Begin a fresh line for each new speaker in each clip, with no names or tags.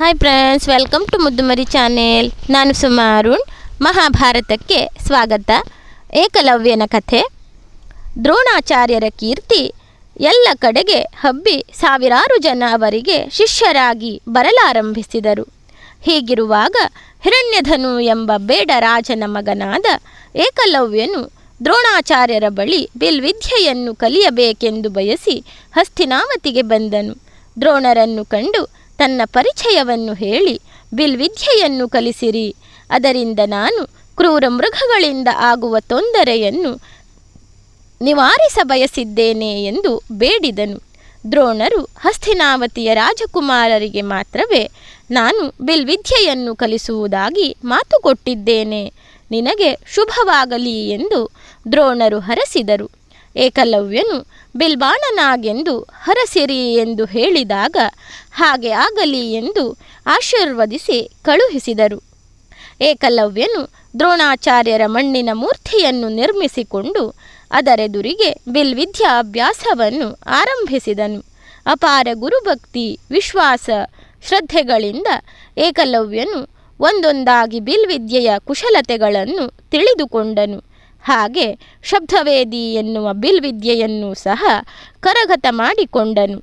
Hi friends welcome to Muddumari channel ನಾನು ಸುಮಾರುಣ್ ಮಹಾಭಾರತಕ್ಕೆ ಸ್ವಾಗತ. ಏಕಲವ್ಯನ ಕಥೆ. ದ್ರೋಣಾಚಾರ್ಯರ ಕೀರ್ತಿ ಎಲ್ಲ ಕಡೆಗೆ ಹಬ್ಬಿ ಸಾವಿರಾರು ಜನ ಅವರಿಗೆ ಶಿಷ್ಯರಾಗಿ ಬರಲಾರಂಭಿಸಿದರು. ಹೀಗಿರುವಾಗ ಹಿರಣ್ಯಧನು ಎಂಬ ಬೇಡ ರಾಜನ ಮಗನಾದ ಏಕಲವ್ಯನು ದ್ರೋಣಾಚಾರ್ಯರ ಬಳಿ ಬಿಲ್ವಿದ್ಯೆಯನ್ನು ಕಲಿಯಬೇಕೆಂದು ಬಯಸಿ ಹಸ್ತಿನಾವತಿಗೆ ಬಂದನು. ದ್ರೋಣರನ್ನು ಕಂಡು ತನ್ನ ಪರಿಚಯವನ್ನು ಹೇಳಿ ಬಿಲ್ವಿದ್ಯೆಯನ್ನು ಕಲಿಸಿರಿ. ಅದರಿಂದ ನಾನು ಕ್ರೂರ ಮೃಗಗಳಿಂದ ಆಗುವ ತೊಂದರೆಯನ್ನು ನಿವಾರಿಸ ಬಯಸಿದ್ದೇನೆ ಎಂದು ಬೇಡಿದನು. ದ್ರೋಣರು ಹಸ್ತಿನಾವತಿಯ ರಾಜಕುಮಾರರಿಗೆ ಮಾತ್ರವೇ ನಾನು ಬಿಲ್ವಿದ್ಯೆಯನ್ನು ಕಲಿಸುವುದಾಗಿ ಮಾತು ಕೊಟ್ಟಿದ್ದೇನೆ. ನಿನಗೆ ಶುಭವಾಗಲಿ ಎಂದು ದ್ರೋಣರು ಹರಸಿದರು. ಏಕಲವ್ಯನು ಬಿಲ್ಬಾಣನಾಗೆಂದು ಹರಸಿರಿ ಎಂದು ಹೇಳಿದಾಗ ಹಾಗೆ ಆಗಲಿ ಎಂದು ಆಶೀರ್ವದಿಸಿ ಕಳುಹಿಸಿದರು. ಏಕಲವ್ಯನು ದ್ರೋಣಾಚಾರ್ಯರ ಮಣ್ಣಿನ ಮೂರ್ತಿಯನ್ನು ನಿರ್ಮಿಸಿಕೊಂಡು ಅದರೆದುರಿಗೆ ಬಿಲ್ವಿದ್ಯಾಭ್ಯಾಸವನ್ನು ಆರಂಭಿಸಿದನು. ಅಪಾರ ಗುರುಭಕ್ತಿ, ವಿಶ್ವಾಸ, ಶ್ರದ್ಧೆಗಳಿಂದ ಏಕಲವ್ಯನು ಒಂದೊಂದಾಗಿ ಬಿಲ್ವಿದ್ಯೆಯ ಕುಶಲತೆಗಳನ್ನು ತಿಳಿದುಕೊಂಡನು. ಹಾಗೆ ಶಬ್ದವೇದಿ ಎನ್ನುವ ಬಿಲ್ವಿದ್ಯೆಯನ್ನು ಸಹ ಕರಗತ ಮಾಡಿಕೊಂಡನು.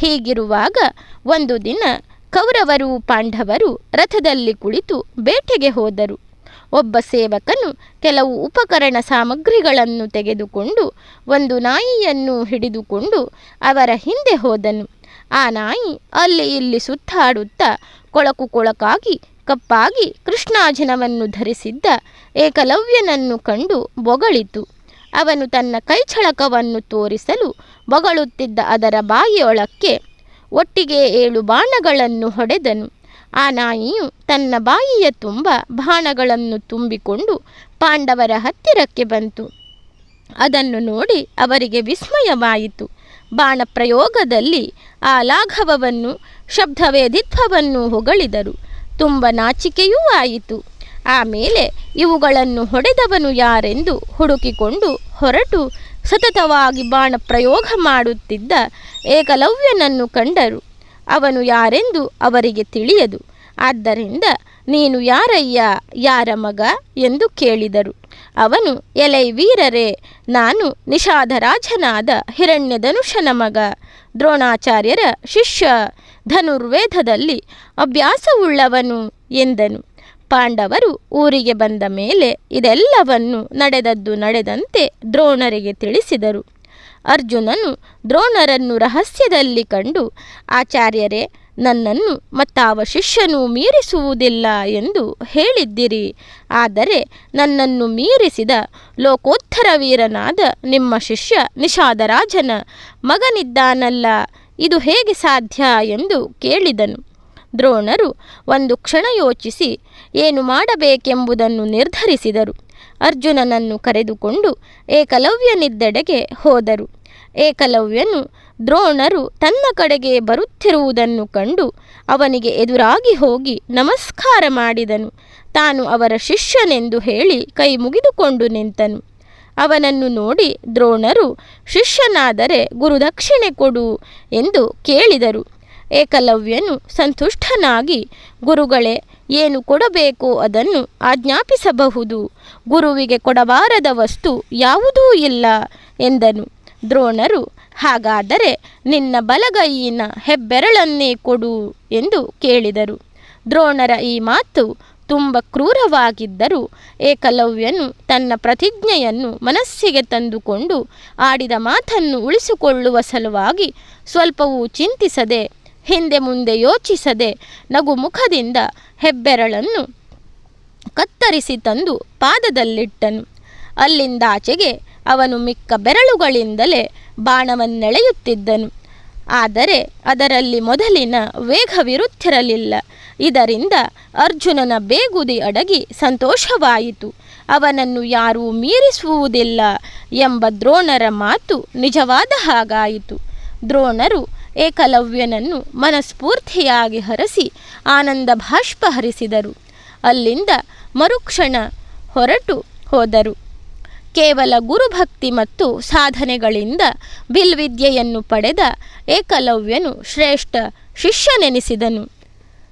ಹೀಗಿರುವಾಗ ಒಂದು ದಿನ ಕೌರವರು ಪಾಂಡವರು ರಥದಲ್ಲಿ ಕುಳಿತು ಬೇಟೆಗೆ ಹೋದರು. ಒಬ್ಬ ಸೇವಕನು ಕೆಲವು ಉಪಕರಣ ಸಾಮಗ್ರಿಗಳನ್ನು ತೆಗೆದುಕೊಂಡು ಒಂದು ನಾಯಿಯನ್ನು ಹಿಡಿದುಕೊಂಡು ಅವರ ಹಿಂದೆ ಹೋದನು. ಆ ನಾಯಿ ಅಲ್ಲಿ ಇಲ್ಲಿ ಸುತ್ತಾಡುತ್ತಾ ಕೊಳಕು ಕೊಳಕಾಗಿ ಕಪ್ಪಾಗಿ ಕೃಷ್ಣಾಜನವನ್ನು ಧರಿಸಿದ್ದ ಏಕಲವ್ಯನನ್ನು ಕಂಡು ಬೊಗಳಿತು. ಅವನು ತನ್ನ ಕೈಛಳಕವನ್ನು ತೋರಿಸಲು ಬೊಗಳುತ್ತಿದ್ದ ಅದರ ಬಾಯಿಯೊಳಕ್ಕೆ ಒಟ್ಟಿಗೆ ಏಳು ಬಾಣಗಳನ್ನು ಹೊಡೆದನು. ಆ ನಾಯಿಯು ತನ್ನ ಬಾಯಿಯ ತುಂಬ ಬಾಣಗಳನ್ನು ತುಂಬಿಕೊಂಡು ಪಾಂಡವರ ಹತ್ತಿರಕ್ಕೆ ಬಂತು. ಅದನ್ನು ನೋಡಿ ಅವರಿಗೆ ವಿಸ್ಮಯವಾಯಿತು. ಬಾಣ ಪ್ರಯೋಗದಲ್ಲಿ ಆ ಲಾಘವವನ್ನು, ಶಬ್ದವೇದಿತ್ವವನ್ನು ಹೊಗಳಿದರು. ತುಂಬ ನಾಚಿಕೆಯೂ ಆಯಿತು. ಆಮೇಲೆ ಇವುಗಳನ್ನು ಹೊಡೆದವನು ಯಾರೆಂದು ಹುಡುಕಿಕೊಂಡು ಹೊರಟು ಸತತವಾಗಿ ಬಾಣ ಪ್ರಯೋಗ ಮಾಡುತ್ತಿದ್ದ ಏಕಲವ್ಯನನ್ನು ಕಂಡರು. ಅವನು ಯಾರೆಂದು ಅವರಿಗೆ ತಿಳಿಯದು. ಆದ್ದರಿಂದ ನೀನು ಯಾರಯ್ಯ, ಯಾರ ಮಗ ಎಂದು ಕೇಳಿದರು. ಅವನು, ಎಲೈ ವೀರರೇ, ನಾನು ನಿಷಾದರಾಜನಾದ ಹಿರಣ್ಯಧನುಷನ ಮಗ, ದ್ರೋಣಾಚಾರ್ಯರ ಶಿಷ್ಯ ಧನುರ್ವೇದದಲ್ಲಿ ಅಭ್ಯಾಸವುಳ್ಳವನು ಎಂದನು. ಪಾಂಡವರು ಊರಿಗೆ ಬಂದ ಮೇಲೆ ಇದೆಲ್ಲವನ್ನು ನಡೆದದ್ದು ನಡೆದಂತೆ ದ್ರೋಣರಿಗೆ ತಿಳಿಸಿದರು. ಅರ್ಜುನನು ದ್ರೋಣರನ್ನು ರಹಸ್ಯದಲ್ಲಿ ಕಂಡು, ಆಚಾರ್ಯರೇ, ನನ್ನನ್ನು ಮತ್ತಾವ ಶಿಷ್ಯನೂ ಮೀರಿಸುವುದಿಲ್ಲ ಎಂದು ಹೇಳಿದ್ದಿರಿ. ಆದರೆ ನನ್ನನ್ನು ಮೀರಿಸಿದ ಲೋಕೋತ್ತರ ವೀರನಾದ ನಿಮ್ಮ ಶಿಷ್ಯ ನಿಷಾದರಾಜನ ಮಗನಿದ್ದಾನಲ್ಲ ಇದು ಹೇಗೆ ಸಾಧ್ಯ ಎಂದು ಕೇಳಿದನು. ದ್ರೋಣರು ಒಂದು ಕ್ಷಣ ಯೋಚಿಸಿ, ಏನು ಮಾಡಬೇಕೆಂಬುದನ್ನು ನಿರ್ಧರಿಸಿದರು. ಅರ್ಜುನನನ್ನು ಕರೆದುಕೊಂಡು ಏಕಲವ್ಯನಿದ್ದೆಡೆಗೆ ಹೋದರು. ಏಕಲವ್ಯನು ದ್ರೋಣರು ತನ್ನ ಕಡೆಗೆ ಬರುತ್ತಿರುವುದನ್ನು ಕಂಡು ಅವನಿಗೆ ಎದುರಾಗಿ ಹೋಗಿ ನಮಸ್ಕಾರ ಮಾಡಿದನು. ತಾನು ಅವರ ಶಿಷ್ಯನೆಂದು ಹೇಳಿ ಕೈ ಮುಗಿದುಕೊಂಡು ನಿಂತನು. ಅವನನ್ನು ನೋಡಿ ದ್ರೋಣರು, ಶಿಷ್ಯನಾದರೆ ಗುರುದಕ್ಷಿಣೆ ಕೊಡು ಎಂದು ಕೇಳಿದರು. ಏಕಲವ್ಯನು ಸಂತುಷ್ಟನಾಗಿ, ಗುರುಗಳೇ, ಏನು ಕೊಡಬೇಕೋ ಅದನ್ನು ಆಜ್ಞಾಪಿಸಬಹುದು. ಗುರುವಿಗೆ ಕೊಡಬಾರದ ವಸ್ತು ಯಾವುದೂ ಇಲ್ಲ ಎಂದನು. ದ್ರೋಣರು, ಹಾಗಾದರೆ ನಿನ್ನ ಬಲಗೈಯಿನ ಹೆಬ್ಬೆರಳನ್ನೇ ಕೊಡು ಎಂದು ಕೇಳಿದರು. ದ್ರೋಣರ ಈ ಮಾತು ತುಂಬ ಕ್ರೂರವಾಗಿದ್ದರೂ ಏಕಲವ್ಯನು ತನ್ನ ಪ್ರತಿಜ್ಞೆಯನ್ನು ಮನಸ್ಸಿಗೆ ತಂದುಕೊಂಡು ಆಡಿದ ಮಾತನ್ನು ಉಳಿಸಿಕೊಳ್ಳುವ ಸಲುವಾಗಿ ಸ್ವಲ್ಪವೂ ಚಿಂತಿಸದೆ, ಹಿಂದೆ ಮುಂದೆ ಯೋಚಿಸದೆ ನಗು ಮುಖದಿಂದ ಹೆಬ್ಬೆರಳನ್ನು ಕತ್ತರಿಸಿ ತಂದು ಪಾದದಲ್ಲಿಟ್ಟನು. ಅಲ್ಲಿಂದಾಚೆಗೆ ಅವನು ಮಿಕ್ಕ ಬೆರಳುಗಳಿಂದಲೇ ಬಾಣವನ್ನೆಳೆಯುತ್ತಿದ್ದನು. ಆದರೆ ಅದರಲ್ಲಿ ಮೊದಲಿನ ವೇಗವಿರುತ್ತಿರಲಿಲ್ಲ. ಇದರಿಂದ ಅರ್ಜುನನ ಬೇಗುದಿ ಅಡಗಿ ಸಂತೋಷವಾಯಿತು. ಅವನನ್ನು ಯಾರೂ ಮೀರಿಸುವುದಿಲ್ಲ ಎಂಬ ದ್ರೋಣರ ಮಾತು ನಿಜವಾದ ಹಾಗಾಯಿತು. ದ್ರೋಣರು ಏಕಲವ್ಯನನ್ನು ಮನಸ್ಫೂರ್ತಿಯಾಗಿ ಹರಸಿ ಆನಂದ ಭಾಷ್ಪ ಹರಿಸಿದರು. ಅಲ್ಲಿಂದ ಮರುಕ್ಷಣ ಹೊರಟು ಹೋದರು. ಕೇವಲ ಗುರುಭಕ್ತಿ ಮತ್ತು ಸಾಧನೆಗಳಿಂದ ಬಿಲ್ವಿದ್ಯೆಯನ್ನು ಪಡೆದ ಏಕಲವ್ಯನು ಶ್ರೇಷ್ಠ ಶಿಷ್ಯನೆನಿಸಿದನು.